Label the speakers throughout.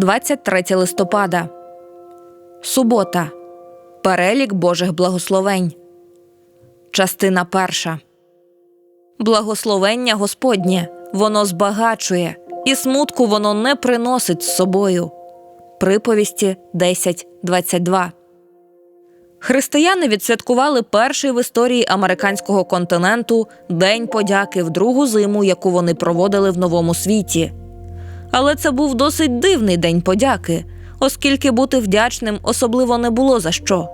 Speaker 1: 23 листопада. Субота. Перелік Божих благословень. Частина перша. Благословення Господнє воно збагачує, і смутку воно не приносить з собою. Приповісті 10.22. Християни відсвяткували перший в історії американського континенту День подяки в другу зиму, яку вони проводили в новому світі. Але це був досить дивний день подяки, оскільки бути вдячним особливо не було за що.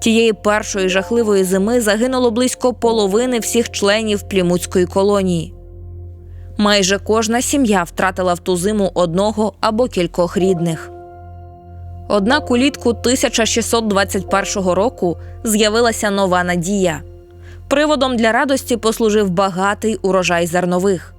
Speaker 1: Тієї першої жахливої зими загинуло близько половини всіх членів плімутської колонії. Майже кожна сім'я втратила в ту зиму одного або кількох рідних. Однак улітку 1621 року з'явилася нова надія. Приводом для радості послужив багатий урожай зернових.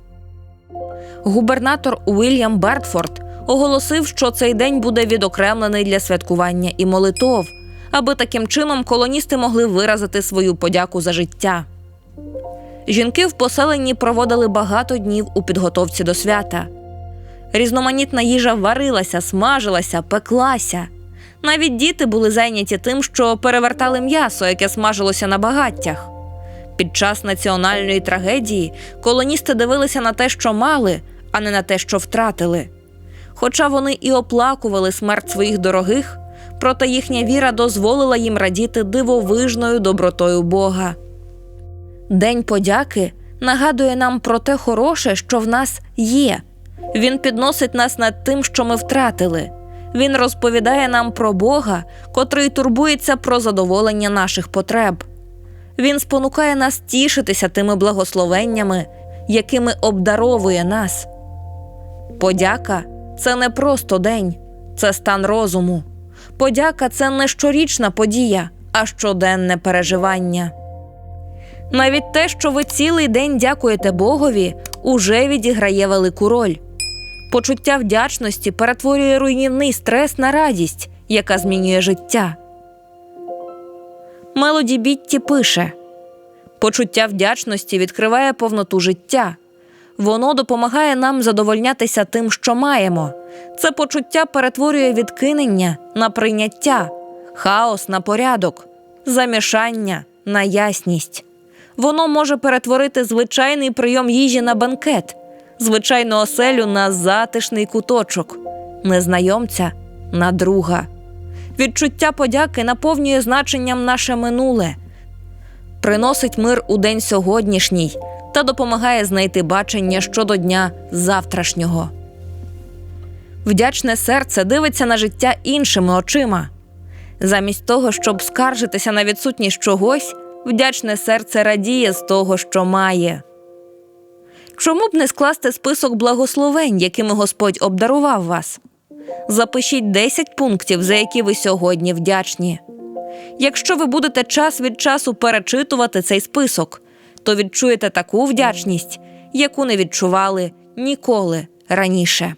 Speaker 1: Губернатор Уільям Бертфорд оголосив, що цей день буде відокремлений для святкування і молитов, аби таким чином колоністи могли виразити свою подяку за життя. Жінки в поселенні проводили багато днів у підготовці до свята. Різноманітна їжа варилася, смажилася, пеклася. Навіть діти були зайняті тим, що перевертали м'ясо, яке смажилося на багаттях. Під час національної трагедії колоністи дивилися на те, що мали, а не на те, що втратили. Хоча вони і оплакували смерть своїх дорогих, проте їхня віра дозволила їм радіти дивовижною добротою Бога. День подяки нагадує нам про те хороше, що в нас є. Він підносить нас над тим, що ми втратили. Він розповідає нам про Бога, котрий турбується про задоволення наших потреб. Він спонукає нас тішитися тими благословеннями, якими обдаровує нас. Подяка це не просто день, це стан розуму. Подяка це не щорічна подія, а щоденне переживання. Навіть те, що ви цілий день дякуєте Богові, уже відіграє велику роль. Почуття вдячності перетворює руйнівний стрес на радість, яка змінює життя. Мелоді Бітті пише Почуття вдячності відкриває повноту життя. Воно допомагає нам задовольнятися тим, що маємо. Це почуття перетворює відкинення на прийняття, хаос на порядок, замішання на ясність. Воно може перетворити звичайний прийом їжі на банкет, звичайну оселю на затишний куточок, незнайомця на друга. Відчуття подяки наповнює значенням наше минуле, приносить мир у день сьогоднішній та допомагає знайти бачення щодо дня завтрашнього. Вдячне серце дивиться на життя іншими очима. Замість того, щоб скаржитися на відсутність чогось, вдячне серце радіє з того, що має. Чому б не скласти список благословень, якими Господь обдарував вас? Запишіть 10 пунктів, за які ви сьогодні вдячні. Якщо ви будете час від часу перечитувати цей список, то відчуєте таку вдячність, яку не відчували ніколи раніше.